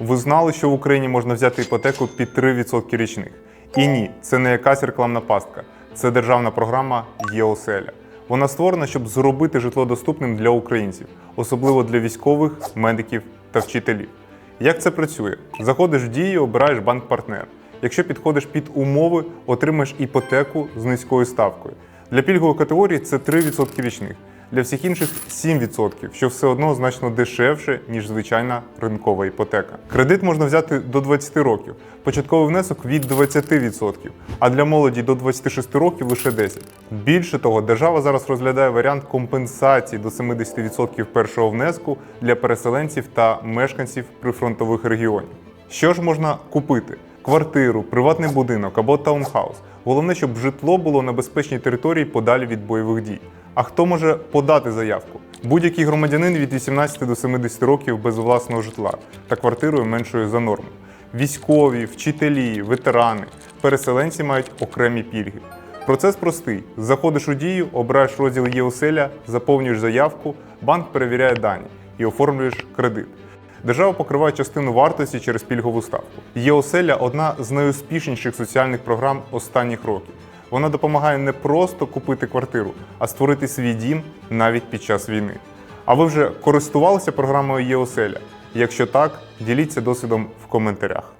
Ви знали, що в Україні можна взяти іпотеку під 3% річних? І ні, це не якась рекламна пастка. Це державна програма ЄОСЕЛЯ. Вона створена, щоб зробити житло доступним для українців, особливо для військових, медиків та вчителів. Як це працює? Заходиш в дію, обираєш банк-партнер. Якщо підходиш під умови, отримаєш іпотеку з низькою ставкою. Для пільгової категорії це 3% річних, для всіх інших 7%, що все одно значно дешевше, ніж звичайна ринкова іпотека. Кредит можна взяти до 20 років, початковий внесок від 20%, а для молоді до 26 років лише 10%. Більше того, держава зараз розглядає варіант компенсації до 70% першого внеску для переселенців та мешканців прифронтових регіонів. Що ж можна купити? Квартиру, приватний будинок або таунхаус. Головне, щоб житло було на безпечній території подалі від бойових дій. А хто може подати заявку? Будь-який громадянин від 18 до 70 років без власного житла та квартирою меншою за норму. Військові, вчителі, ветерани, переселенці мають окремі пільги. Процес простий: заходиш у дію, обираєш розділ ЄОСЕЛЯ, заповнюєш заявку, банк перевіряє дані і оформлюєш кредит. Держава покриває частину вартості через пільгову ставку. ЄОСЕЛЯ одна з найуспішніших соціальних програм останніх років. Вона допомагає не просто купити квартиру, а створити свій дім навіть під час війни. А ви вже користувалися програмою ЄОСЕЛЯ? Якщо так, діліться досвідом в коментарях.